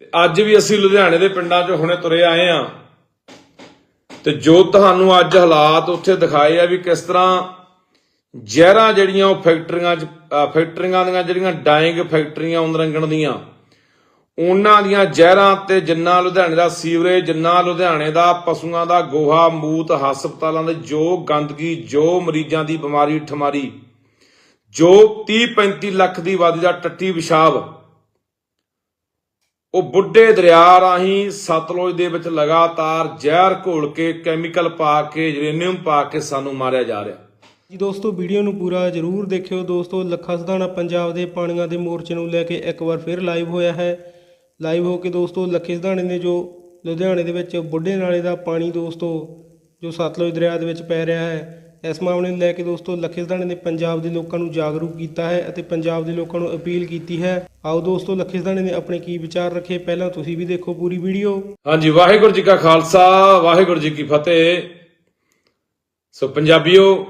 ਤੇ ਅੱਜ ਵੀ ਅਸੀਂ ਲੁਧਿਆਣੇ ਦੇ ਪਿੰਡਾਂ 'ਚ ਹੁਣੇ ਤੁਰੇ ਆਏ ਆ। ਤੇ ਜੋ ਤੁਹਾਨੂੰ ਅੱਜ ਹਾਲਾਤ ਉੱਥੇ ਦਿਖਾਏ ਆ ਵੀ ਕਿਸ ਤਰ੍ਹਾਂ ਜ਼ਹਿਰਾਂ ਜਿਹੜੀਆਂ ਉਹ ਫੈਕਟਰੀਆਂ 'ਚ ਫੈਕਟਰੀਆਂ ਦੀਆਂ ਜਿਹੜੀਆਂ ਡਾਇੰਗ ਫੈਕਟਰੀਆਂ ਉਂਦਰੰਗਣ ਦੀਆਂ, ਉਹਨਾਂ ਦੀਆਂ ਜ਼ਹਿਰਾਂ ਤੇ ਜਿੰਨਾ ਲੁਧਿਆਣੇ ਦਾ ਸੀਵਰੇਜ, ਜਿੰਨਾ ਲੁਧਿਆਣੇ ਦਾ ਪਸ਼ੂਆਂ ਦਾ ਗੋਹਾ, ਮੂਤ, ਹਸਪਤਾਲਾਂ ਦੇ ਜੋ ਗੰਦਗੀ, ਜੋ ਮਰੀਜ਼ਾਂ ਦੀ ਬਿਮਾਰੀ, ਠਮਾਰੀ, ਜੋ 30 35 ਲੱਖ ਦੀ ਆਬਾਦੀ ਦਾ ਟੱਟੀ ਪਿਸ਼ਾਬ ਉਹ ਬੁੱਢੇ ਦਰਿਆ ਰਾਹੀਂ ਸਤਲੁਜ ਦੇ ਵਿੱਚ ਲਗਾਤਾਰ ਜ਼ਹਿਰ ਘੋਲ ਕੇ ਕੈਮੀਕਲ ਪਾ ਕੇ, ਯੂਰੇਨੀਅਮ ਪਾ ਕੇ ਸਾਨੂੰ ਮਾਰਿਆ ਜਾ ਰਿਹਾ। ਜੀ ਦੋਸਤੋ, ਵੀਡੀਓ ਨੂੰ ਪੂਰਾ ਜ਼ਰੂਰ ਦੇਖਿਓ। ਦੋਸਤੋ, ਲੱਖਾ ਸਧਾਣਾ ਪੰਜਾਬ ਦੇ ਪਾਣੀਆਂ ਦੇ ਮੋਰਚੇ ਨੂੰ ਲੈ ਕੇ ਇੱਕ ਵਾਰ ਫਿਰ ਲਾਈਵ ਹੋਇਆ ਹੈ। ਲਾਈਵ ਹੋ ਕੇ ਦੋਸਤੋ, ਲੱਖੇ ਸਧਾਣੇ ਨੇ ਜੋ ਲੁਧਿਆਣੇ ਦੇ ਵਿੱਚ ਬੁੱਢੇ ਨਾਲੇ ਦਾ ਪਾਣੀ ਦੋਸਤੋ, ਜੋ ਸਤਲੁਜ ਦਰਿਆ ਦੇ ਵਿੱਚ ਪੈ ਰਿਹਾ ਹੈ ਇਸ ਮਾਮਲੇ ਨੂੰ ਲੈ ਕੇ ਦੋਸਤੋ ਲੱਖੇ ਸਧਾਣੇ ਨੇ ਪੰਜਾਬ ਦੇ ਲੋਕਾਂ ਨੂੰ ਜਾਗਰੂਕ ਕੀਤਾ ਹੈ ਅਤੇ ਪੰਜਾਬ ਦੇ ਲੋਕਾਂ ਨੂੰ ਅਪੀਲ ਕੀਤੀ ਹੈ। ਆਓ ਦੋਸਤੋ ਲੱਖੇ ਸਧਾਣੇ ਨੇ ਆਪਣੇ ਕੀ ਵਿਚਾਰ ਰੱਖੇ? ਪਹਿਲਾਂ ਤੁਸੀਂ ਵੀ ਦੇਖੋ ਪੂਰੀ ਵੀਡੀਓ। ਹਾਂਜੀ, ਵਾਹਿਗੁਰੂ ਜੀ ਕਾ ਖਾਲਸਾ, ਵਾਹਿਗੁਰੂ ਜੀ ਕੀ ਫਤਿਹ। ਸੋ ਪੰਜਾਬੀਓ,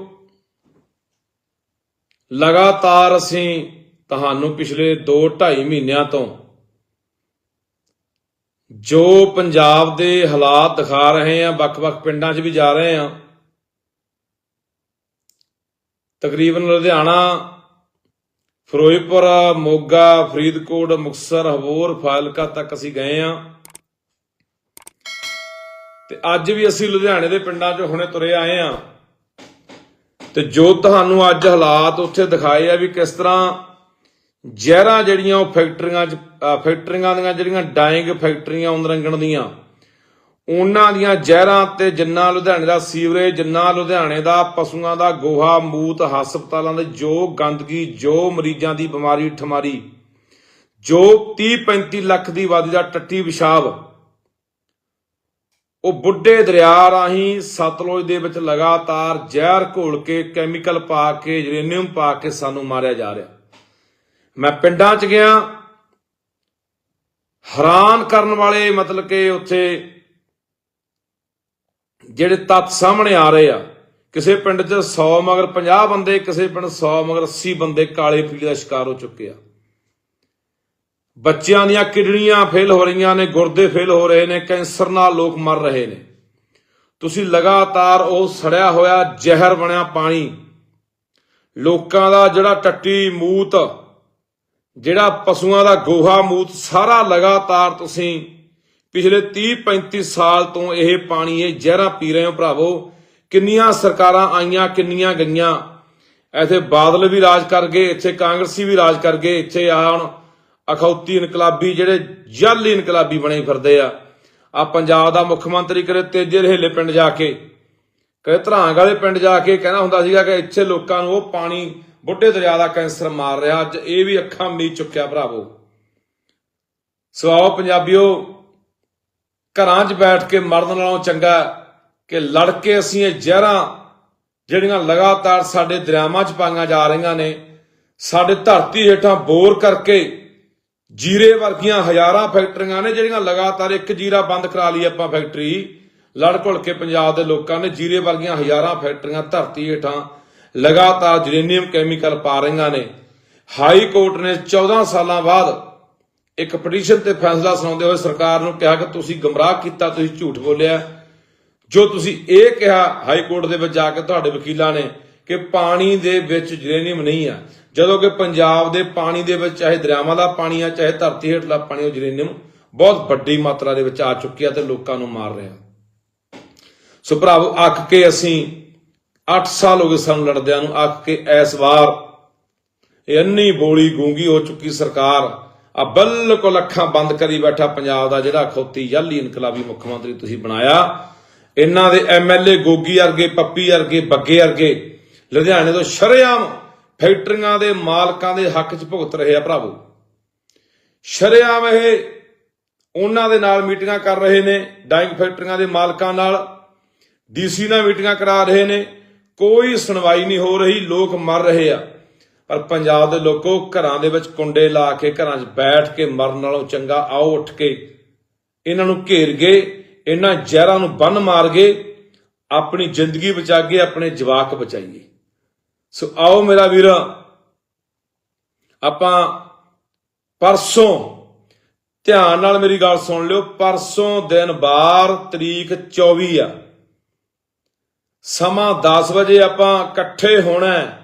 ਲਗਾਤਾਰ ਅਸੀਂ ਤੁਹਾਨੂੰ ਪਿਛਲੇ 2-2.5 ਮਹੀਨਿਆਂ ਤੋਂ ਜੋ ਪੰਜਾਬ ਦੇ ਹਾਲਾਤ ਦਿਖਾ ਰਹੇ ਆ ਵੱਖ-ਵੱਖ ਪਿੰਡਾਂ 'ਚ ਵੀ ਜਾ ਰਹੇ ਆ ਤਕਰੀਬਨ ਲੁਧਿਆਣਾ, ਫਿਰੋਜ਼ਪੁਰ, ਮੋਗਾ, ਫਰੀਦਕੋਟ, ਮੁਕਤਸਰ, ਹਬੋਰ, ਫਾਜ਼ਿਲਕਾ ਤੱਕ ਅਸੀਂ ਗਏ ਆ। ਤੇ ਅੱਜ ਵੀ ਅਸੀਂ ਲੁਧਿਆਣੇ ਦੇ ਪਿੰਡਾਂ 'ਚ ਹੁਣੇ ਤੁਰੇ ਆਏ ਆ। ਤੇ ਜੋ ਤੁਹਾਨੂੰ ਅੱਜ ਹਾਲਾਤ ਉੱਥੇ ਦਿਖਾਏ ਆ ਵੀ ਕਿਸ ਤਰ੍ਹਾਂ ਜ਼ਹਿਰਾਂ ਜਿਹੜੀਆਂ ਉਹ ਫੈਕਟਰੀਆਂ 'ਚ ਫੈਕਟਰੀਆਂ ਦੀਆਂ ਜਿਹੜੀਆਂ ਡਾਇੰਗ ਫੈਕਟਰੀਆਂ ਉਂਦਰੰਗਣ ਦੀਆਂ ਉਹਨਾਂ ਦੀਆਂ ਜ਼ਹਿਰਾਂ ਤੇ ਜਿੰਨਾ ਲੁਧਿਆਣੇ ਦਾ ਸੀਵਰੇਜ, ਜਿੰਨਾ ਲੁਧਿਆਣੇ ਦਾ ਪਸ਼ੂਆਂ ਦਾ ਗੋਹਾ, ਮੂਤ, ਹਸਪਤਾਲਾਂ ਦੇ ਜੋ ਗੰਦਗੀ, ਜੋ ਮਰੀਜ਼ਾਂ ਦੀ ਬਿਮਾਰੀ, ਠਮਾਰੀ, ਜੋ 30 35 ਲੱਖ ਦੀ ਆਬਾਦੀ ਦਾ ਟੱਟੀ ਪਿਸ਼ਾਬ, ਉਹ ਬੁੱਢੇ ਦਰਿਆ ਰਾਹੀਂ ਸਤਲੁਜ ਦੇ ਵਿੱਚ ਲਗਾਤਾਰ ਜ਼ਹਿਰ ਘੋਲ ਕੇ, ਕੈਮੀਕਲ ਪਾ ਕੇ, ਯੂਰੇਨੀਅਮ ਪਾ ਕੇ ਸਾਨੂੰ ਮਾਰਿਆ ਜਾ ਰਿਹਾ। ਮੈਂ ਪਿੰਡਾਂ 'ਚ ਗਿਆ। ਹੈਰਾਨ ਕਰਨ ਵਾਲੇ ਮਤਲਬ ਕਿ ਉੱਥੇ ਜਿਹੜੇ ਤੱਤ ਸਾਹਮਣੇ ਆ ਰਹੇ ਆ, ਕਿਸੇ ਪਿੰਡ 'ਚ 100 ਮਗਰ 50 ਬੰਦੇ, ਕਿਸੇ ਪਿੰਡ 100 ਮਗਰ 80 ਬੰਦੇ ਕਾਲੇ ਪੀਲੇ ਦਾ ਸ਼ਿਕਾਰ ਹੋ ਚੁੱਕੇ ਆ। ਬੱਚਿਆਂ ਦੀਆਂ ਕਿਡਨੀਆਂ ਫੇਲ ਹੋ ਰਹੀਆਂ ਨੇ, ਗੁਰਦੇ ਫੇਲ ਹੋ ਰਹੇ ਨੇ, ਕੈਂਸਰ ਨਾਲ ਲੋਕ ਮਰ ਰਹੇ ਨੇ। ਤੁਸੀਂ ਲਗਾਤਾਰ ਉਹ ਸੜਿਆ ਹੋਇਆ ਜ਼ਹਿਰ ਬਣਿਆ ਪਾਣੀ, ਲੋਕਾਂ ਦਾ ਜਿਹੜਾ ਟੱਟੀ ਮੂਤ, ਜਿਹੜਾ ਪਸ਼ੂਆਂ ਦਾ ਗੋਹਾ ਮੂਤ, ਸਾਰਾ ਲਗਾਤਾਰ ਤੁਸੀਂ ਪਿਛਲੇ 30 35 ਸਾਲ ਤੋਂ ਇਹ ਪਾਣੀ ਇਹ ਜ਼ਹਿਰਾਂ ਪੀ ਰਹੇ ਹੋ ਭਰਾਵੋ। ਕਿੰਨੀਆਂ ਸਰਕਾਰਾਂ ਆਈਆਂ, ਕਿੰਨੀਆਂ ਗਈਆਂ। ਇੱਥੇ ਬਾਦਲ ਵੀ ਰਾਜ ਕਰ ਗਏ, ਇੱਥੇ ਕਾਂਗਰਸੀ ਵੀ ਰਾਜ ਕਰ ਗਏ। ਇੱਥੇ ਆ ਹੁਣ ਅਖੌਤੀ ਇਨਕਲਾਬੀ ਜਿਹੜੇ ਜਾਲੀ ਇਨਕਲਾਬੀ ਬਣੇ ਫਿਰਦੇ ਆ। ਆ ਪੰਜਾਬ ਦਾ ਮੁੱਖ ਮੰਤਰੀ ਕਰੇ ਤੇਜੇ ਰਹੇਲੇ ਪਿੰਡ ਜਾ ਕੇ ਕਦੇ ਧਰਾਂਗ ਵਾਲੇ ਪਿੰਡ ਜਾ ਕੇ ਕਹਿੰਦਾ ਹੁੰਦਾ ਸੀਗਾ ਕਿ ਇੱਥੇ ਲੋਕਾਂ ਨੂੰ ਉਹ ਪਾਣੀ ਬੁੱਢੇ ਦਰਿਆ ਦਾ ਕੈਂਸਰ ਮਾਰ ਰਿਹਾ। ਅੱਜ ਇਹ ਵੀ ਅੱਖਾਂ ਮੀਚ ਚੁੱਕਿਆ ਭਰਾਵੋ। ਸੋ ਆਓ ਪੰਜਾਬੀਓ ਘਰਾਂ 'ਚ ਬੈਠ ਕੇ ਮਰਨ ਨਾਲੋਂ ਚੰਗਾ ਕਿ ਲੜ ਕੇ ਅਸੀਂ ਇਹ ਜ਼ਹਿਰਾਂ ਜਿਹੜੀਆਂ ਲਗਾਤਾਰ ਸਾਡੇ ਦਰਿਆਵਾਂ 'ਚ ਪਾਈਆਂ ਜਾ ਰਹੀਆਂ ਨੇ, ਸਾਡੇ ਧਰਤੀ ਹੇਠਾਂ ਬੋਰ ਕਰਕੇ ਜੀਰੇ ਵਰਗੀਆਂ ਹਜ਼ਾਰਾਂ ਫੈਕਟਰੀਆਂ ਨੇ ਜਿਹੜੀਆਂ ਲਗਾਤਾਰ ਇੱਕ ਜੀਰਾ ਬੰਦ ਕਰਾ ਲਈ ਆਪਾਂ ਫੈਕਟਰੀ। ਲੜ ਘੁਲ ਕੇ ਪੰਜਾਬ ਦੇ ਲੋਕਾਂ ਨੇ ਜੀਰੇ ਵਰਗੀਆਂ ਹਜ਼ਾਰਾਂ ਫੈਕਟਰੀਆਂ ਧਰਤੀ ਹੇਠਾਂ ਲਗਾਤਾਰ ਯੂਰੇਨੀਅਮ ਕੈਮੀਕਲ ਪਾ ਰਹੀਆਂ ਨੇ। ਹਾਈ ਕੋਰਟ ਨੇ 14 ਸਾਲਾਂ ਬਾਅਦ ਇੱਕ ਪਟੀਸ਼ਨ ਤੇ ਫੈਸਲਾ ਸੁਣਾਉਂਦੇ ਹੋਏ ਸਰਕਾਰ ਨੂੰ ਕਿਹਾ ਕਿ ਤੁਸੀਂ ਗਮਰਾਹ ਕੀਤਾ, ਤੁਸੀਂ ਝੂਠ ਬੋਲਿਆ। ਜੋ ਤੁਸੀਂ ਇਹ ਕਿਹਾ, ਹਾਈ ਕੋਰਟ ਦੇ ਵਿੱਚ ਜਾ ਕੇ ਤੁਹਾਡੇ ਵਕੀਲਾਂ ਨੇ ਕਿ ਪਾਣੀ ਦੇ ਵਿੱਚ ਜਰੇਨੀਅਮ ਨਹੀਂ ਆ। ਜਦੋਂ ਕਿ ਪੰਜਾਬ ਦੇ ਪਾਣੀ ਦੇ ਵਿੱਚ, ਚਾਹੇ ਦਰਿਆਵਾਂ ਦਾ ਪਾਣੀ ਆ, ਚਾਹੇ ਧਰਤੀ ਹੇਠਲਾ ਪਾਣੀ ਉਹ ਯੂਰੇਨੀਅਮ ਬਹੁਤ ਵੱਡੀ ਮਾਤਰਾ ਦੇ ਵਿੱਚ ਆ ਚੁੱਕੀ ਆ ਤੇ ਲੋਕਾਂ ਨੂੰ ਮਾਰ ਰਿਹਾ। ਸੋ ਭਰਾਵੋ, ਅੱਕ ਕੇ ਅਸੀਂ 8 ਸਾਲ ਹੋ ਗਏ ਸਾਨੂੰ ਲੜਦਿਆਂ ਨੂੰ, ਅੱਕ ਕੇ ਇਸ ਵਾਰ ਇਹ ਅੰਨੀ ਬੋਲੀ ਗੂੰਗੀ ਹੋ ਚੁੱਕੀ ਸਰਕਾਰ। ਆ ਬਿਲਕੁਲ ਅੱਖਾਂ ਬੰਦ ਕਰੀ ਬੈਠਾ ਪੰਜਾਬ ਦਾ ਜਿਹੜਾ ਖੋਤੀ ਯਾਲੀ ਇਨਕਲਾਬੀ ਮੁੱਖ ਮੰਤਰੀ ਤੁਸੀਂ ਬਣਾਇਆ। ਇਹਨਾਂ ਦੇ ਐਮਐਲਏ ਗੋਗੀ ਵਰਗੇ, ਪੱਪੀ ਵਰਗੇ, ਬੱਗੇ ਵਰਗੇ, ਲੁਧਿਆਣੇ ਤੋਂ ਸ਼ਰੇਆਮ ਫੈਕਟਰੀਆਂ ਦੇ ਮਾਲਕਾਂ ਦੇ ਹੱਕ 'ਚ ਭੁਗਤ ਰਹੇ ਆ ਭਰਾਵੋ। ਸ਼ਰੇਆਮ ਇਹ ਉਹਨਾਂ ਦੇ ਨਾਲ ਮੀਟਿੰਗਾਂ ਕਰ ਰਹੇ ਨੇ ਡਾਈਂਗ ਫੈਕਟਰੀਆਂ ਦੇ ਮਾਲਕਾਂ ਨਾਲ। ਡੀਸੀ ਨਾਲ ਮੀਟਿੰਗਾਂ ਕਰਾ ਰਹੇ ਨੇ। ਕੋਈ ਸੁਣਵਾਈ ਨਹੀਂ ਹੋ ਰਹੀ, ਲੋਕ ਮਰ ਰਹੇ ਆ। ਪਰ ਪੰਜਾਬ ਦੇ ਲੋਕੋ ਘਰਾਂ ਦੇ ਵਿੱਚ ਕੁੰਡੇ ਲਾ ਕੇ ਘਰਾਂ 'ਚ ਬੈਠ ਕੇ ਮਰਨ ਨਾਲੋਂ ਚੰਗਾ ਆਓ ਉੱਠ ਕੇ। ਇਹਨਾਂ ਨੂੰ ਘੇਰ ਗਏ, ਇਹਨਾਂ ਜ਼ਹਿਰਾਂ ਨੂੰ ਬੰਨ ਮਾਰ ਗਏ, ਆਪਣੀ ਜ਼ਿੰਦਗੀ ਬਚਾ ਕੇ ਆਪਣੇ ਜਵਾਕ ਬਚਾਈਏ। ਸੋ ਆਓ ਮੇਰਾ ਵੀਰ, ਆਪਾਂ ਪਰਸੋਂ, ਧਿਆਨ ਨਾਲ ਮੇਰੀ ਗੱਲ ਸੁਣ ਲਿਓ, ਪਰਸੋਂ ਦਿਨ ਬਾਰ ਤਰੀਕ 24 ਆ। ਸਮਾਂ 10 ਵਜੇ ਆਪਾਂ ਇਕੱਠੇ ਹੋਣਾ ਹੈ।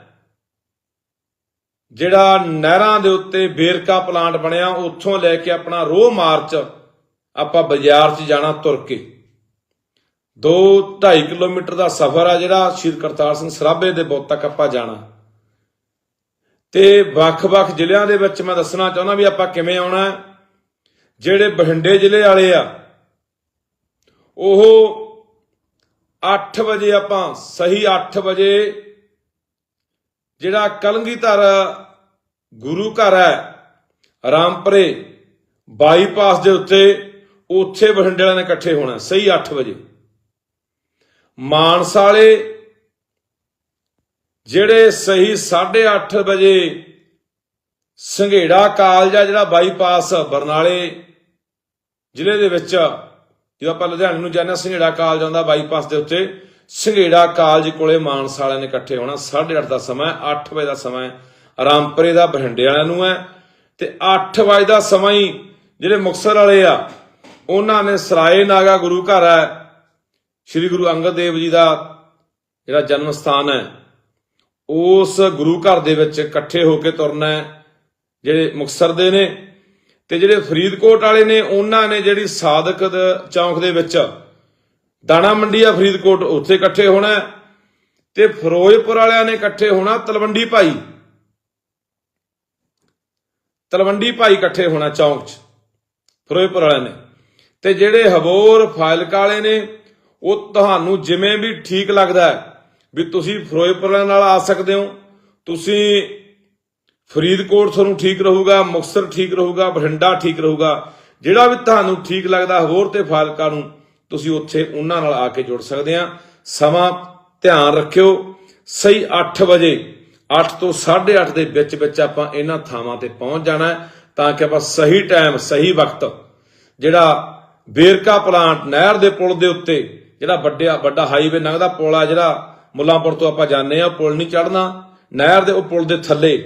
ਜਿਹੜਾ ਨਹਿਰਾਂ ਦੇ ਉੱਤੇ ਬੇਰਕਾ ਪਲਾਂਟ ਬਣਿਆ, ਉੱਥੋਂ ਲੈ ਕੇ ਆਪਣਾ ਰੋਹ ਮਾਰਚ ਆਪਾਂ ਬਾਜ਼ਾਰ 'ਚ ਜਾਣਾ ਤੁਰ ਕੇ। 2 2.5 ਕਿਲੋਮੀਟਰ ਦਾ ਸਫ਼ਰ ਆ ਜਿਹੜਾ ਸ਼੍ਰੀ ਕਰਤਾਰ ਸਿੰਘ ਸਰਾਭੇ ਦੇ ਬੁੱਤ ਤੱਕ ਆਪਾਂ ਜਾਣਾ। ਤੇ ਵੱਖ-ਵੱਖ ਜ਼ਿਲ੍ਹਿਆਂ ਦੇ ਵਿੱਚ ਮੈਂ ਦੱਸਣਾ ਚਾਹੁੰਦਾ ਵੀ ਆਪਾਂ ਕਿਵੇਂ ਆਉਣਾ ਜਿਹੜੇ ਬਠਿੰਡੇ ਜ਼ਿਲ੍ਹੇ ਵਾਲੇ ਆ, ਉਹ 8 ਵਜੇ ਆਪਾਂ, ਸਹੀ 8 ਵਜੇ ਜਿਹੜਾ ਕਲੰਗੀਧਰ ਗੁਰੂ ਘਰ ਹੈ, ਰਾਮਪਰੇ, ਬਾਈਪਾਸ ਦੇ ਉੱਤੇ, ਉੱਥੇ ਬਠਿੰਡੇ ਵਾਲਿਆਂ ਨੇ ਇਕੱਠੇ ਹੋਣਾ, ਸਹੀ 8 ਵਜੇ। ਮਾਨਸਾ ਵਾਲੇ ਜਿਹੜੇ ਸਹੀ 8:30 ਵਜੇ ਸੰਘੇੜਾ ਕਾਲਜ ਆ, ਜਿਹੜਾ ਬਾਈਪਾਸ ਬਰਨਾਲੇ ਜ਼ਿਲ੍ਹੇ ਦੇ ਵਿੱਚ, ਜਦੋਂ ਆਪਾਂ ਲੁਧਿਆਣੇ ਨੂੰ ਜਾਂਦੇ ਹਾਂ, ਸੰਘੇੜਾ ਕਾਲਜ ਆਉਂਦਾ ਬਾਈਪਾਸ ਦੇ ਉੱਤੇ ਸੰਘੇੜਾ ਕਾਲਜ ਕੋਲੇ ਮਾਨਸਾ ਵਾਲਿਆਂ ਨੇ ਇਕੱਠੇ ਹੋਣਾ 8:30 ਦਾ ਸਮਾਂ ਹੈ, 8 ਵਜੇ ਦਾ ਸਮਾਂ ਹੈ, ਰਾਮਪੁਰੇ ਦਾ ਬਠਿੰਡੇ ਵਾਲਿਆਂ ਨੂੰ ਹੈ। ਤੇ 8 ਵਜੇ ਦਾ ਸਮਾਂ ਹੀ ਜਿਹੜੇ ਮੁਕਤਸਰ ਵਾਲੇ ਆ ਉਹਨਾਂ ਨੇ ਸਰਾਏ ਨਾਗਾ ਗੁਰੂ ਘਰ ਹੈ। ਸ੍ਰੀ ਗੁਰੂ ਅੰਗਦ ਦੇਵ ਜੀ ਦਾ ਜਿਹੜਾ ਜਨਮ ਸਥਾਨ ਹੈ ਉਸ ਗੁਰੂ ਘਰ ਦੇ ਵਿੱਚ ਇਕੱਠੇ ਹੋ ਕੇ ਤੁਰਨਾ ਹੈ ਜਿਹੜੇ ਮੁਕਤਸਰ ਦੇ ਨੇ। ਤੇ ਜਿਹੜੇ ਫਰੀਦਕੋਟ ਵਾਲੇ ਨੇ ਉਹਨਾਂ ਨੇ ਜਿਹੜੀ ਸਾਦਕ ਚੌਂਕ ਦੇ ਵਿੱਚ ਦਾਣਾ ਮੰਡੀ ਆ ਫਰੀਦਕੋਟ, ਉੱਥੇ ਇਕੱਠੇ ਹੋਣਾ ਹੈ। ਤੇ ਫਿਰੋਜ਼ਪੁਰ ਵਾਲਿਆਂ ਨੇ ਇਕੱਠੇ ਹੋਣਾ ਤਲਵੰਡੀ ਭਾਈ। ਤਲਵੰਡੀ ਭਾਈ ਇਕੱਠੇ ਹੋਣਾ ਚੌਂਕ 'ਚ, ਫਿਰੋਜ਼ਪੁਰ ਵਾਲਿਆਂ ਨੇ। ਤੇ ਜਿਹੜੇ ਹਬੋਰ ਫਾਇਲਕਾ ਵਾਲੇ ਨੇ, ਉਹ ਤੁਹਾਨੂੰ ਜਿਵੇਂ ਵੀ ਠੀਕ ਲੱਗਦਾ ਹੈ ਵੀ ਤੁਸੀਂ ਫਿਰੋਜ਼ਪੁਰ ਵਾਲਿਆਂ ਨਾਲ ਆ ਸਕਦੇ ਹੋ। ਤੁਸੀਂ ਫਰੀਦਕੋਟ ਤੁਹਾਨੂੰ ਠੀਕ ਰਹੂਗਾ, ਮੁਕਤਸਰ ਠੀਕ ਰਹੂਗਾ, ਬਠਿੰਡਾ ਠੀਕ ਰਹੂਗਾ। ਜਿਹੜਾ ਵੀ ਤੁਹਾਨੂੰ ਠੀਕ ਲੱਗਦਾ ਹੋਰ ਤੇ ਫਾਜ਼ਿਲਕਾ ਨੂੰ ਤੁਸੀਂ ਉੱਥੇ ਉਹਨਾਂ ਨਾਲ ਆ ਕੇ ਜੁੜ ਸਕਦੇ ਆ। ਸਮਾਂ ਧਿਆਨ ਰੱਖਿਓ। ਸਹੀ 8 ਵਜੇ 8 ਤੋਂ 8:30 ਦੇ ਵਿੱਚ ਵਿੱਚ ਆਪਾਂ ਇਹਨਾਂ ਥਾਵਾਂ ਤੇ ਪਹੁੰਚ ਜਾਣਾ ਤਾਂ ਕਿ ਆਪਾਂ ਸਹੀ ਟਾਈਮ, ਸਹੀ ਵਕਤ ਜਿਹੜਾ ਬੇਰਕਾ ਪਲਾਂਟ ਨਹਿਰ ਦੇ ਪੁਲ ਦੇ ਉੱਤੇ, ਜਿਹੜਾ ਵੱਡਿਆ, ਵੱਡਾ ਹਾਈਵੇ ਲੰਘਦਾ ਪੁਲ ਆ, ਜਿਹੜਾ ਮੁੱਲਾਂਪੁਰ ਤੋਂ ਆਪਾਂ ਜਾਂਦੇ ਆ ਪੁਲ ਨਹੀਂ ਚੜਨਾ ਨਹਿਰ ਦੇ ਉਹ ਪੁਲ ਦੇ ਥੱਲੇ,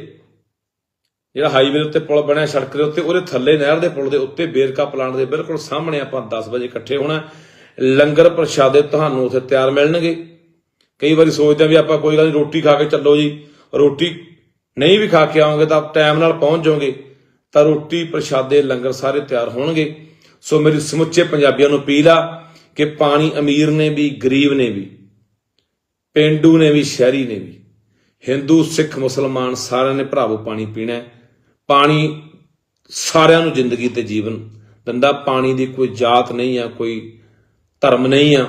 ਜਿਹੜਾ ਹਾਈਵੇ ਦੇ ਉੱਤੇ ਪੁਲ ਬਣਿਆ ਸੜਕ ਦੇ ਉੱਤੇ, ਉਹਦੇ ਥੱਲੇ ਨਹਿਰ ਦੇ ਪੁਲ ਦੇ ਉੱਤੇ ਬੇਰਕਾ ਪਲਾਂਟ ਦੇ ਬਿਲਕੁਲ ਸਾਹਮਣੇ ਆਪਾਂ 10 ਵਜੇ ਇਕੱਠੇ ਹੋਣਾ ਲੰਗਰ ਪ੍ਰਸ਼ਾਦੇ ਤੁਹਾਨੂੰ ਉੱਥੇ ਤਿਆਰ ਮਿਲਣਗੇ। ਕਈ ਵਾਰੀ ਸੋਚਦੇ ਆ ਵੀ ਆਪਾਂ ਕੋਈ ਗੱਲ ਨਹੀਂ ਰੋਟੀ ਖਾ ਕੇ ਚੱਲੋ ਜੀ। ਰੋਟੀ ਨਹੀਂ ਵੀ ਖਾ ਕੇ ਆਓਗੇ ਤਾਂ ਟਾਈਮ ਨਾਲ ਪਹੁੰਚ ਜਾਓਗੇ। ਤਾਂ ਰੋਟੀ, ਪ੍ਰਸ਼ਾਦੇ, ਲੰਗਰ ਸਾਰੇ ਤਿਆਰ ਹੋਣਗੇ। ਸੋ ਮੇਰੀ ਸਮੁੱਚੇ ਪੰਜਾਬੀਆਂ ਨੂੰ ਅਪੀਲ ਆ ਕਿ ਪਾਣੀ ਅਮੀਰ ਨੇ ਵੀ, ਗਰੀਬ ਨੇ ਵੀ, ਪਿੰਡੂ ਨੇ ਵੀ, ਸ਼ਹਿਰੀ ਨੇ ਵੀ, ਹਿੰਦੂ, ਸਿੱਖ, ਮੁਸਲਮਾਨ ਸਾਰਿਆਂ ਨੇ ਭਰਾਵੋ ਪਾਣੀ ਪੀਣਾ ਹੈ। ਪਾਣੀ ਸਾਰਿਆਂ ਨੂੰ ਜ਼ਿੰਦਗੀ ਤੇ ਜੀਵਨ ਦਿੰਦਾ, ਪਾਣੀ ਦੀ ਕੋਈ ਜਾਤ ਨਹੀਂ ਆ, ਕੋਈ ਧਰਮ ਨਹੀਂ ਆ।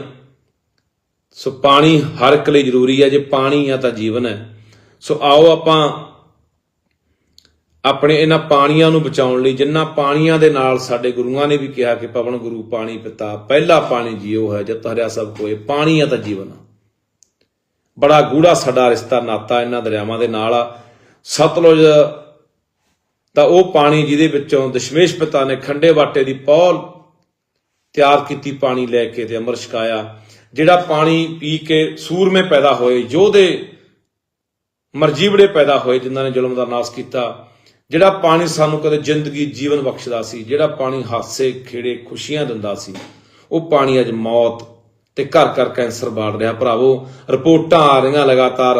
ਸੋ ਪਾਣੀ ਹਰ ਇੱਕ ਲਈ ਜ਼ਰੂਰੀ ਹੈ ਜੇ ਪਾਣੀ ਆ ਤਾਂ ਜੀਵਨ ਹੈ। ਸੋ ਆਓ ਆਪਾਂ ਆਪਣੇ ਇਹਨਾਂ ਪਾਣੀਆਂ ਨੂੰ ਬਚਾਉਣ ਲਈ, ਜਿੰਨਾ ਪਾਣੀਆਂ ਦੇ ਨਾਲ ਸਾਡੇ ਗੁਰੂਆਂ ਨੇ ਵੀ ਕਿਹਾ ਕਿ ਪਵਨ ਗੁਰੂ, ਪਾਣੀ ਪਿਤਾ, ਪਹਿਲਾ ਪਾਣੀ ਜੀਓ ਹੈ, ਜਤ ਹਰਿਆ ਸਭ ਕੋਏ, ਪਾਣੀ ਆ ਤਾਂ ਜੀਵਨ ਆ। ਬੜਾ ਗੂੜਾ ਸਾਡਾ ਰਿਸ਼ਤਾ, ਨਾਤਾ ਇਹਨਾਂ ਦਰਿਆਵਾਂ ਦੇ ਨਾਲ ਆ। ਸਤਲੁਜ ਤਾਂ ਉਹ ਪਾਣੀ ਜਿਹਦੇ ਵਿੱਚੋਂ ਦਸ਼ਮੇਸ਼ ਪਿਤਾ ਨੇ ਖੰਡੇ ਬਾਟੇ ਦੀ ਪੌਲ ਤਿਆਰ ਕੀਤੀ ਪਾਣੀ ਲੈ ਕੇ ਤੇ ਅੰਮ੍ਰਿਤ ਛਕਾਇਆ, ਜਿਹੜਾ ਪਾਣੀ ਪੀ ਕੇ ਸੂਰਮੇ ਪੈਦਾ ਹੋਏ, ਯੋਧੇ ਮਰਜੀਵੜੇ ਪੈਦਾ ਹੋਏ ਜਿਨ੍ਹਾਂ ਨੇ ਜ਼ੁਲਮ ਦਾ ਨਾਸ਼ ਕੀਤਾ, ਜਿਹੜਾ ਪਾਣੀ ਸਾਨੂੰ ਕਦੇ ਜ਼ਿੰਦਗੀ ਜੀਵਨ ਬਖਸ਼ਦਾ ਸੀ, ਜਿਹੜਾ ਪਾਣੀ ਹਾਸੇ, ਖੇੜੇ, ਖੁਸ਼ੀਆਂ ਦਿੰਦਾ ਸੀ, ਉਹ ਪਾਣੀ ਅੱਜ ਮੌਤ ਤੇ ਘਰ ਘਰ ਕੈਂਸਰ ਬਾੜ ਰਿਹਾ। ਭਰਾਵੋ, ਰਿਪੋਰਟਾਂ ਆ ਰਹੀਆਂ ਲਗਾਤਾਰ।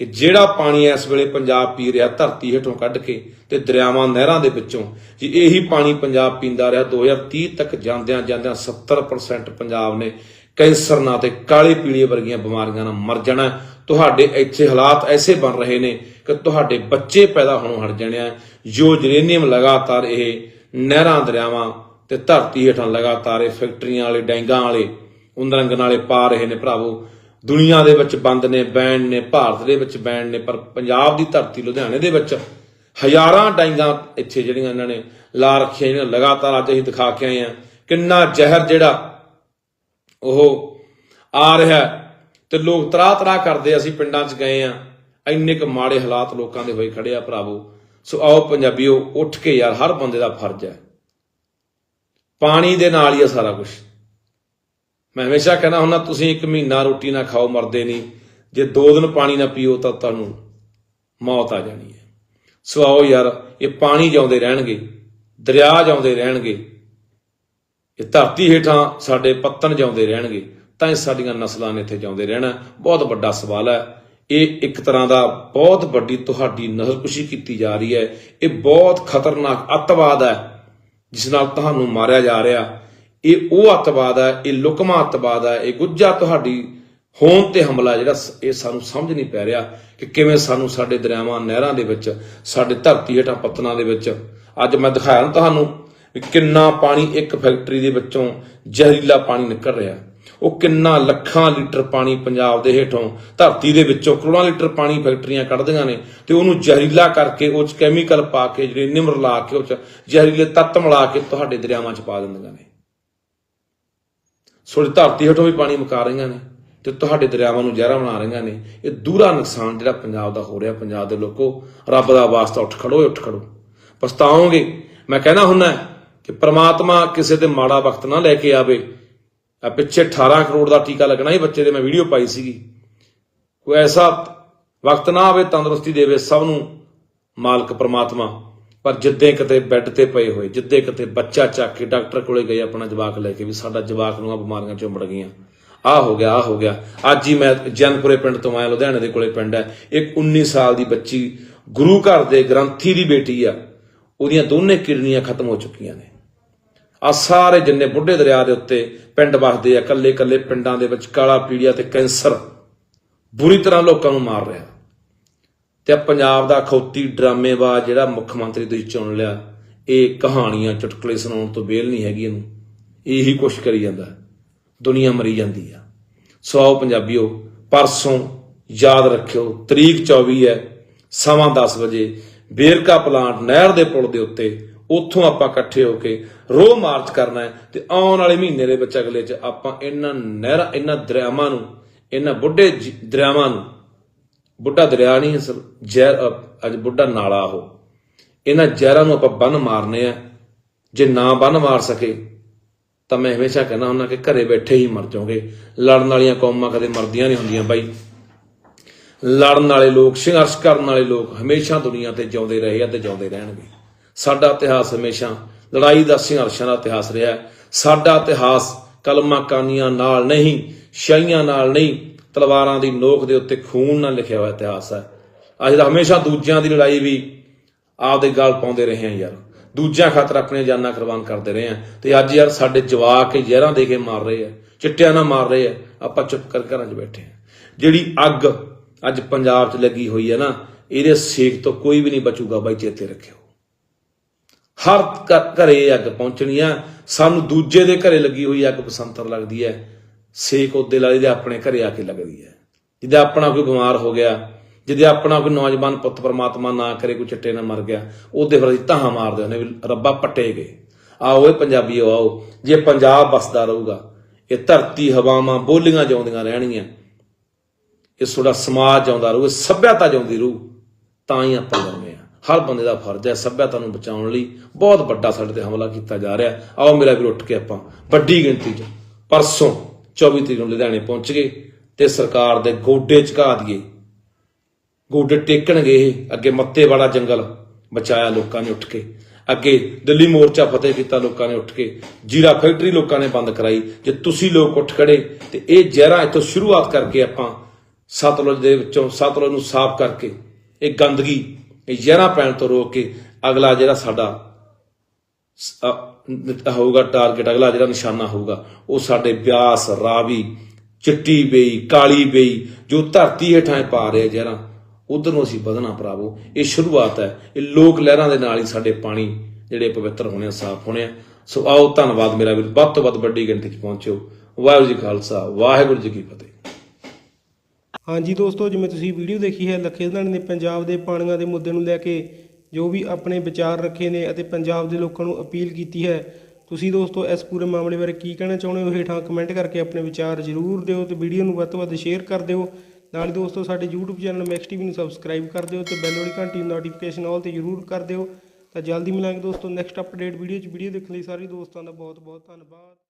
ਕਿ ਜਿਹੜਾ ਪਾਣੀ ਇਸ ਵੇਲੇ ਪੰਜਾਬ ਪੀ ਰਿਹਾ ਧਰਤੀ ਹੇਠੋਂ ਕੱਢ ਕੇ ਤੇ ਦਰਿਆਵਾਂ ਨਹਿਰਾਂ ਦੇ ਵਿੱਚੋਂ, ਜੇ ਇਹੀ ਪਾਣੀ ਪੰਜਾਬ ਪੀਂਦਾ ਰਿਹਾ 2030 ਤੱਕ ਜਾਂਦਿਆਂ ਜਾਂਦਿਆਂ 70% ਪੰਜਾਬ ਨੇ ਕੈਂਸਰ ਨਾਲ ਤੇ ਕਾਲੇ ਪੀਲੀ ਵਰਗੀਆਂ ਬਿਮਾਰੀਆਂ ਨਾਲ ਮਰ ਜਾਣਾ ਤੁਹਾਡੇ ਇੱਥੇ ਹਾਲਾਤ ਐਸੇ ਬਣ ਰਹੇ ਨੇ ਕਿ ਤੁਹਾਡੇ ਬੱਚੇ ਪੈਦਾ ਹੋਣੋਂ ਹਟ ਜਾਣੇ ਆ। ਜੋ ਜਰੇਨੀਅਮ ਲਗਾਤਾਰ ਇਹ ਨਹਿਰਾਂ, ਦਰਿਆਵਾਂ ਤੇ ਧਰਤੀ ਹੇਠਾਂ ਲਗਾਤਾਰ ਇਹ ਫੈਕਟਰੀਆਂ ਵਾਲੇ, ਡੈਂਗਾਂ ਵਾਲੇ ਉਂਦਰੰਗਨ ਵਾਲੇ ਪਾ ਰਹੇ ਨੇ ਭਰਾਵੋ ਦੁਨੀਆ ਦੇ ਵਿੱਚ ਬੰਦ ਨੇ, ਬੈਨ ਨੇ, ਭਾਰਤ ਦੇ ਵਿੱਚ ਬੈਨ ਨੇ, ਪਰ ਪੰਜਾਬ ਦੀ ਧਰਤੀ ਲੁਧਿਆਣੇ ਦੇ ਵਿੱਚ ਹਜ਼ਾਰਾਂ ਡਾਈਆਂ ਇੱਥੇ ਜਿਹੜੀਆਂ ਇਹਨਾਂ ਨੇ ਲਾ ਰੱਖੀਆਂ ਜਿਹੜੀਆਂ ਲਗਾਤਾਰ ਅੱਜ ਅਸੀਂ ਦਿਖਾ ਕੇ ਆਏ ਆ ਕਿੰਨਾ ਜ਼ਹਿਰ ਜਿਹੜਾ ਉਹ ਆ ਰਿਹਾ ਤੇ ਲੋਕ ਤਰਾ ਤਰਾ ਕਰਦੇ ਅਸੀਂ ਪਿੰਡਾਂ 'ਚ ਗਏ ਆ ਇੰਨੇ ਕੁ ਮਾੜੇ ਹਾਲਾਤ ਲੋਕਾਂ ਦੇ ਹੋਏ ਖੜੇ ਆ ਭਰਾਵੋ। ਸੋ ਆਓ ਪੰਜਾਬੀਓ, ਉੱਠ ਕੇ ਯਾਰ, ਹਰ ਬੰਦੇ ਦਾ ਫਰਜ਼ ਹੈ। ਪਾਣੀ ਦੇ ਨਾਲ ਹੀ ਆ ਸਾਰਾ ਕੁਝ ਮੈਂ ਹਮੇਸ਼ਾ ਕਹਿੰਦਾ ਹੁੰਦਾ, ਤੁਸੀਂ ਇੱਕ ਮਹੀਨਾ ਰੋਟੀ ਨਾ ਖਾਓ, ਮਰਦੇ ਨਹੀਂ। ਜੇ ਦੋ ਦਿਨ ਪਾਣੀ ਨਾ ਪੀਓ ਤਾਂ ਤੁਹਾਨੂੰ ਮੌਤ ਆ ਜਾਣੀ ਹੈ। ਸੋ ਆਓ ਯਾਰ, ਇਹ ਪਾਣੀ ਜਾਉਂਦੇ ਰਹਿਣਗੇ, ਦਰਿਆ ਜਾਉਂਦੇ ਰਹਿਣਗੇ। ਇਹ ਧਰਤੀ ਹੇਠਾਂ ਸਾਡੇ ਪੱਤਨ ਜਾਉਂਦੇ ਰਹਿਣਗੇ, ਤਾਂ ਇਹ ਸਾਡੀਆਂ ਨਸਲਾਂ ਨੇ ਇੱਥੇ ਜਾਉਂਦੇ ਰਹਿਣਾ। ਬਹੁਤ ਵੱਡਾ ਸਵਾਲ ਹੈ। ਇਹ ਇੱਕ ਤਰ੍ਹਾਂ ਦਾ ਬਹੁਤ ਵੱਡੀ ਤੁਹਾਡੀ ਨਸਲਕੁਸ਼ੀ ਕੀਤੀ ਜਾ ਰਹੀ ਹੈ। ਇਹ ਬਹੁਤ ਖਤਰਨਾਕ ਅੱਤਵਾਦ ਹੈ, ਜਿਸ ਨਾਲ ਤੁਹਾਨੂੰ ਮਾਰਿਆ ਜਾ ਰਿਹਾ। ਇਹ ਉਹ ਅੱਤਵਾਦ ਹੈ, ਇਹ ਲੁਕਮਾ ਅੱਤਵਾਦ ਹੈ, ਇਹ ਗੁੱਜਾ ਤੁਹਾਡੀ ਹੋਣ ਤੇ ਹਮਲਾ ਜਿਹੜਾ ਸ- ਇਹ ਸਾਨੂੰ ਸਮਝ ਨਹੀਂ ਪੈ ਰਿਹਾ ਕਿ ਕਿਵੇਂ ਸਾਨੂੰ ਸਾਡੇ ਦਰਿਆਵਾਂ, ਨਹਿਰਾਂ ਦੇ ਵਿੱਚ, ਸਾਡੇ ਧਰਤੀ ਹੇਠਾਂ ਪੱਤਨਾਂ ਦੇ ਵਿੱਚ, ਅੱਜ ਮੈਂ ਦਿਖਾਇਆ ਤੁਹਾਨੂੰ ਵੀ ਕਿੰਨਾ ਪਾਣੀ ਇੱਕ ਫੈਕਟਰੀ ਦੇ ਵਿੱਚੋਂ ਜ਼ਹਿਰੀਲਾ ਪਾਣੀ ਨਿਕਲ ਰਿਹਾ। ਉਹ ਕਿੰਨਾ ਲੱਖਾਂ ਲੀਟਰ ਪਾਣੀ ਪੰਜਾਬ ਦੇ ਹੇਠੋਂ, ਧਰਤੀ ਦੇ ਵਿੱਚੋਂ ਕਰੋੜਾਂ ਲੀਟਰ ਪਾਣੀ ਫੈਕਟਰੀਆਂ ਕੱਢਦੀਆਂ ਨੇ ਤੇ ਉਹਨੂੰ ਜ਼ਹਿਰੀਲਾ ਕਰਕੇ ਉਹ ਚ ਕੈਮੀਕਲ ਪਾ ਕੇ ਜਿਹੜੇ ਨਿਮਰ ਲਾ ਕੇ ਉਹ ਚ ਜ਼ਹਿਰੀਲੇ ਤੱਤ ਮਿਲਾ ਕੇ ਤੁਹਾਡੇ ਦਰਿਆਵਾਂ ਚ ਪਾ ਦਿੰਦੀਆਂ ਨੇ। ਸੋ ਧਰਤੀ ਹੇਠੋਂ ਵੀ ਪਾਣੀ ਮੁਕਾ ਰਹੀਆਂ ਨੇ ਤੇ ਤੁਹਾਡੇ ਦਰਿਆਵਾਂ ਨੂੰ ਜ਼ਹਿਰਾ ਬਣਾ ਰਹੀਆਂ ਨੇ। ਇਹ ਦੂਰਾ ਨੁਕਸਾਨ ਜਿਹੜਾ ਪੰਜਾਬ ਦਾ ਹੋ ਰਿਹਾ, ਪੰਜਾਬ ਦੇ ਲੋਕੋ, ਰੱਬ ਦਾ ਵਾਸਤਾ ਉੱਠ ਖੜੋ ਉੱਠ ਖੜੋ। ਪਛਤਾਓਗੇ? ਮੈਂ ਕਹਿਣਾ ਹੁੰਨਾ ਕਿ ਪ੍ਰਮਾਤਮਾ ਕਿਸੇ ਤੇ ਮਾੜਾ ਵਕਤ ਨਾ ਲੈ ਕੇ ਆਵੇ। ਆ ਪਿੱਛੇ 18 ਕਰੋੜ ਦਾ ਟੀਕਾ ਲੱਗਣਾ ਹੀ ਬੱਚੇ ਦੇ, ਮੈਂ ਵੀਡੀਓ ਪਾਈ ਸੀਗੀ। ਕੋਈ ਐਸਾ ਵਕਤ ਨਾ ਆਵੇ, ਤੰਦਰੁਸਤੀ ਦੇਵੇ ਸਭ ਨੂੰ, ਮਾਲਕ ਪ੍ਰਮਾਤਮਾ। ਪਰ ਜਿੱਦੇ ਕਿਤੇ ਬੈੱਡ ਤੇ ਪਏ ਹੋਏ, ਜਿੱਦੇ ਕਿਤੇ ਬੱਚਾ ਚੱਕ ਕੇ ਡਾਕਟਰ ਕੋਲੇ ਗਏ ਆਪਣਾ ਜਵਾਕ ਲੈ ਕੇ ਵੀ ਸਾਡਾ ਜਵਾਕ ਨੂੰ ਆ ਬਿਮਾਰੀਆਂ ਚੋਂ ਮੜ ਗਈਆਂ। ਆ ਹੋ ਗਿਆ ਆ ਹੋ ਗਿਆ। ਅੱਜ ਹੀ ਮੈਂ ਜਨਪੁਰੇ ਪਿੰਡ ਤੋਂ ਆਇਆ, ਲੁਧਿਆਣੇ ਦੇ ਕੋਲੇ ਪਿੰਡ ਹੈ। ਇੱਕ 19 ਸਾਲ ਦੀ ਬੱਚੀ, ਗੁਰੂ ਘਰ ਦੇ ਗ੍ਰੰਥੀ ਦੀ ਬੇਟੀ ਆ। ਉਹਦੀਆਂ ਦੋਨੇ ਕਿਡਨੀਆਂ ਖਤਮ ਹੋ ਚੁੱਕੀਆਂ ਨੇ। ਆ ਸਾਰੇ ਜਿੰਨੇ ਬੁੱਢੇ ਦਰਿਆ ਦੇ ਉੱਤੇ ਪਿੰਡ ਵਸਦੇ ਆ ਕੱਲੇ ਕੱਲੇ ਪਿੰਡਾਂ ਦੇ ਵਿੱਚ ਕਾਲਾ ਪੀੜੀਆ ਤੇ ਕੈਂਸਰ ਬੁਰੀ ਤਰ੍ਹਾਂ ਲੋਕਾਂ ਨੂੰ ਮਾਰ ਰਿਹਾ। ਤੇ ਪੰਜਾਬ ਦਾ ਖੌਤੀ ਡਰਾਮੇਬਾਜ਼ ਜਿਹੜਾ ਮੁੱਖ ਮੰਤਰੀ ਤੁਸੀਂ ਚੁਣ ਲਿਆ, ਇਹ ਕਹਾਣੀਆਂ ਚੁਟਕਲੇ ਸੁਣਾਉਣ ਤੋਂ ਬੇਲ ਨਹੀਂ ਹੈਗੀ ਇਹਨੂੰ। ਇਹੀ ਕੁਛ ਕਰੀ ਜਾਂਦਾ। ਦੁਨੀਆ ਮਰੀ ਜਾਂਦੀ ਆ। ਸੌ ਪੰਜਾਬੀਓ, ਪਰਸੋਂ ਯਾਦ ਰੱਖਿਓ, ਤਰੀਕ 24 ਹੈ, ਸਮਾਂ 10 ਵਜੇ, ਬੇਰਕਾ ਪਲਾਂਟ ਨਹਿਰ ਦੇ ਪੁਲ ਦੇ ਉੱਤੇ, ਉੱਥੋਂ ਆਪਾਂ ਇਕੱਠੇ ਹੋ ਕੇ ਰੋਹ ਮਾਰਚ ਕਰਨਾ ਹੈ ਤੇ ਆਉਣ ਵਾਲੇ ਮਹੀਨੇ ਦੇ ਵਿੱਚ ਅਗਲੇ ਚ ਆਪਾਂ ਇਹਨਾਂ ਨਹਿਰਾਂ, ਇਹਨਾਂ ਦਰਿਆਵਾਂ ਨੂੰ, ਇਹਨਾਂ ਬੁੱਢੇ ਜ- ਦਰਿਆਵਾਂ ਨੂੰ ਬੁੱਢਾ ਦਰਿਆ ਨਹੀਂ ਅਸਲ ਜ਼ਹਿਰ ਅੱਜ ਬੁੱਢਾ ਨਾਲਾ ਉਹ। ਇਹਨਾਂ ਜ਼ਹਿਰਾਂ ਨੂੰ ਆਪਾਂ ਬੰਨ ਮਾਰਨੇ ਆ। ਜੇ ਨਾ ਬੰਨ ਮਾਰ ਸਕੇ, ਤਾਂ ਮੈਂ ਹਮੇਸ਼ਾ ਕਹਿੰਦਾ ਹੁੰਦਾ ਕਿ ਘਰੇ ਬੈਠੇ ਹੀ ਮਰ ਜਾਓਗੇ। ਲੜਨ ਵਾਲੀਆਂ ਕੌਮਾਂ ਕਦੇ ਮਰਦੀਆਂ ਨਹੀਂ ਹੁੰਦੀਆਂ ਬਾਈ। ਲੜਨ ਵਾਲੇ ਲੋਕ, ਸੰਘਰਸ਼ ਕਰਨ ਵਾਲੇ ਲੋਕ ਹਮੇਸ਼ਾ ਦੁਨੀਆ ਤੇ ਜਿਉਂਦੇ ਰਹੇ ਆ ਤੇ ਜਿਉਂਦੇ ਰਹਿਣਗੇ। ਸਾਡਾ ਇਤਿਹਾਸ ਹਮੇਸ਼ਾ ਲੜਾਈ ਦਾ, ਸੰਘਰਸ਼ਾਂ ਦਾ ਇਤਿਹਾਸ ਰਿਹਾ। ਸਾਡਾ ਇਤਿਹਾਸ ਕਲਮਾਂ ਕਾਨੀਆਂ ਨਾਲ ਨਹੀਂ, ਸ਼ਾਹੀਆਂ ਨਾਲ ਨਹੀਂ ਤਲਵਾਰਾਂ ਦੀ ਨੋਕ ਦੇ ਉੱਤੇ ਖੂਨ ਨਾਲ ਲਿਖਿਆ ਹੋਇਆ ਇਤਿਹਾਸ ਹੈ। ਅੱਜ ਦਾ ਹਮੇਸ਼ਾ ਦੂਜਿਆਂ ਦੀ ਲੜਾਈ ਵੀ ਆਪਦੇ ਗਲ ਪਾਉਂਦੇ ਰਹੇ ਆ ਯਾਰ। ਦੂਜਿਆਂ ਖਾਤਰ ਆਪਣੀਆਂ ਜਾਨਾਂ ਕੁਰਬਾਨ ਕਰਦੇ ਰਹੇ ਆ ਤੇ ਅੱਜ ਯਾਰ ਸਾਡੇ ਜਵਾਕ ਜ਼ਹਿਰਾਂ ਦੇ ਕੇ ਮਾਰ ਰਹੇ ਆ, ਚਿੱਟਿਆਂ ਨਾਲ ਮਾਰ ਰਹੇ ਆ। ਆਪਾਂ ਚੁੱਪ ਕਰ ਘਰਾਂ 'ਚ ਬੈਠੇ ਆ ਜਿਹੜੀ ਅੱਗ ਅੱਜ ਪੰਜਾਬ 'ਚ ਲੱਗੀ ਹੋਈ ਹੈ ਨਾ, ਇਹਦੇ ਸੇਕ ਤੋਂ ਕੋਈ ਵੀ ਨਹੀਂ ਬਚੂਗਾ ਬਾਈ, ਚੇਤੇ ਰੱਖਿਓ। ਹਰ ਘਰੇ ਇਹ ਅੱਗ ਪਹੁੰਚਣੀ ਆ। ਸਾਨੂੰ ਦੂਜੇ ਦੇ ਘਰੇ ਲੱਗੀ ਹੋਈ ਅੱਗ ਬਸੰਤਰ ਲੱਗਦੀ ਹੈ। ਸੇਕ ਉਹਦੇ ਨਾਲ ਇਹਦੇ ਆਪਣੇ ਘਰੇ ਆ ਕੇ ਲੱਗਦੀ ਹੈ। ਜਿਹਦੇ ਆਪਣਾ ਕੋਈ ਬਿਮਾਰ ਹੋ ਗਿਆ, ਜਿਹਦੇ ਆਪਣਾ ਕੋਈ ਨੌਜਵਾਨ ਪੁੱਤ ਪਰਮਾਤਮਾ ਨਾ ਕਰੇ, ਕੋਈ ਚਿੱਟੇ ਨਾਲ ਮਰ ਗਿਆ, ਉਹਦੇ ਫਿਰ ਅਸੀਂ ਧਾਹਾਂ ਮਾਰਦੇ ਹੁੰਦੇ ਵੀ ਰੱਬਾ ਪੱਟੇ ਗਏ। ਆਓ ਇਹ ਪੰਜਾਬੀਓ ਆਓ। ਜੇ ਪੰਜਾਬ ਵਸਦਾ ਰਹੂਗਾ, ਇਹ ਧਰਤੀ ਹਵਾਵਾਂ ਬੋਲੀਆਂ ਜਾਉਂਦੀਆਂ ਰਹਿਣਗੀਆਂ। ਇਹ ਤੁਹਾਡਾ ਸਮਾਜ ਆਉਂਦਾ ਰਹੂ, ਇਹ ਸੱਭਿਅਤਾ ਜਾਉਂਦੀ ਰਹੂ, ਤਾਂ ਹੀ ਆਪਾਂ ਜੰਮੇ ਆ। ਹਰ ਬੰਦੇ ਦਾ ਫਰਜ਼ ਹੈ ਸੱਭਿਅਤਾ ਨੂੰ ਬਚਾਉਣ ਲਈ ਬਹੁਤ ਵੱਡਾ ਸਾਡੇ ਤੇ ਹਮਲਾ ਕੀਤਾ ਜਾ ਰਿਹਾ। ਆਓ ਮੇਰਾ ਵੀਰ ਉੱਠ ਕੇ ਆਪਾਂ ਵੱਡੀ ਗਿਣਤੀ 'ਚ, ਪਰਸੋਂ 24 ਤਰੀਕ ਨੂੰ ਲੁਧਿਆਣੇ ਪਹੁੰਚ ਗਏ ਤੇ ਸਰਕਾਰ ਦੇ ਗੋਡੇ ਝੁਕਾ ਦਈਏ। ਗੋਡੇ ਟੇਕਣਗੇ ਇਹ। ਅੱਗੇ ਮੱਤੇ ਵਾਲਾ ਜੰਗਲ ਬਚਾਇਆ ਲੋਕਾਂ ਨੇ ਉੱਠ ਕੇ। ਅੱਗੇ ਦਿੱਲੀ ਮੋਰਚਾ ਫਤਿਹ ਕੀਤਾ ਲੋਕਾਂ ਨੇ ਉੱਠ ਕੇ। ਜੀਰਾ ਫੈਕਟਰੀ ਲੋਕਾਂ ਨੇ ਬੰਦ ਕਰਾਈ। ਜੇ ਤੁਸੀਂ ਲੋਕ ਉੱਠ ਖੜੇ, ਤੇ ਇਹ ਜ਼ਹਿਰਾਂ ਇੱਥੋਂ ਸ਼ੁਰੂਆਤ ਕਰਕੇ ਆਪਾਂ ਸਤਲੁਜ ਦੇ ਵਿੱਚੋਂ ਸਤਲੁਜ ਨੂੰ ਸਾਫ਼ ਕਰਕੇ ਇਹ ਗੰਦਗੀ, ਇਹ ਜ਼ਹਿਰਾਂ ਪੈਣ ਤੋਂ ਰੋਕ ਕੇ ਅਗਲਾ ਜਿਹੜਾ ਸਾਡਾ ਸ- ਹੋਊਗਾ ਟਾਰਗੇਟ ਅਗਲਾ ਜਿਹੜਾ ਨਿਸ਼ਾਨਾ ਹੋਊਗਾ, ਉਹ ਸਾਡੇ ਬਿਆਸ, ਰਾਵੀ, ਚਿੱਟੀ ਬੇਈ, ਕਾਲੀ ਬੇਈ, ਜੋ ਧਰਤੀ ਹੇਠਾਂ ਪਾ ਰਹੇ ਜ਼ਹਿਰਾਂ, ਉਧਰ ਨੂੰ ਅਸੀਂ ਵਧਣਾ ਭਰਾਵੋ। ਇਹ ਸ਼ੁਰੂਆਤ ਹੈ। ਇਹ ਲੋਕ ਲਹਿਰਾਂ ਦੇ ਨਾਲ ਹੀ ਸਾਡੇ ਪਾਣੀ ਜਿਹੜੇ ਪਵਿੱਤਰ ਹੋਣੇ ਆ, ਸਾਫ਼ ਹੋਣੇ ਆ। ਸੋ ਆਓ, ਧੰਨਵਾਦ ਮੇਰਾ ਵੀਰ। ਵੱਧ ਤੋਂ ਵੱਧ ਵੱਡੀ ਗਿਣਤੀ 'ਚ ਪਹੁੰਚਿਓ। ਵਾਹਿਗੁਰੂ ਜੀ ਖਾਲਸਾ, ਵਾਹਿਗੁਰੂ ਜੀ ਕੀ ਫਤਿਹ। ਹਾਂਜੀ ਦੋਸਤੋ, ਜਿਵੇਂ ਤੁਸੀਂ ਵੀਡੀਓ ਦੇਖੀ ਹੈ, ਲੱਖੇ ਸਧਾਣੀ ਨੇ ਪੰਜਾਬ ਦੇ ਪਾਣੀਆਂ ਦੇ ਮੁੱਦੇ ਨੂੰ ਲੈ ਕੇ ਜੋ ਵੀ ਆਪਣੇ ਵਿਚਾਰ ਰੱਖੇ ਨੇ ਅਤੇ ਪੰਜਾਬ ਦੇ ਲੋਕਾਂ ਨੂੰ ਅਪੀਲ ਕੀਤੀ ਹੈ, ਤੁਸੀਂ ਦੋਸਤੋ ਇਸ ਪੂਰੇ ਮਾਮਲੇ ਬਾਰੇ ਕੀ ਕਹਿਣਾ ਚਾਹੁੰਦੇ ਹੋ? ਹੇਠਾਂ ਕਮੈਂਟ ਕਰਕੇ ਆਪਣੇ ਵਿਚਾਰ ਜ਼ਰੂਰ ਦਿਓ ਤੇ ਵੀਡੀਓ ਨੂੰ ਵੱਧ ਤੋਂ ਵੱਧ ਸ਼ੇਅਰ ਕਰ ਦਿਓ। ਨਾਲ ਹੀ ਦੋਸਤੋ ਸਾਡੇ YouTube ਚੈਨਲ ਮੈਕਸ ਟੀਵੀ ਨੂੰ ਸਬਸਕ੍ਰਾਈਬ ਕਰ ਦਿਓ ਤੇ ਬੈਲ ਵਾਲੀ ਘੰਟੀ ਨੂੰ ਨੋਟੀਫਿਕੇਸ਼ਨ ਆਲ ਤੇ ਜ਼ਰੂਰ ਕਰ ਦਿਓ। ਤਾਂ ਜਲਦੀ ਮਿਲਾਂਗੇ ਦੋਸਤੋ ਨੈਕਸਟ ਅਪਡੇਟ ਵੀਡੀਓ 'ਚ। ਵੀਡੀਓ ਦੇਖਣ ਲਈ ਸਾਰੇ ਦੋਸਤਾਂ ਦਾ ਬਹੁਤ ਬਹੁਤ ਧੰਨਵਾਦ।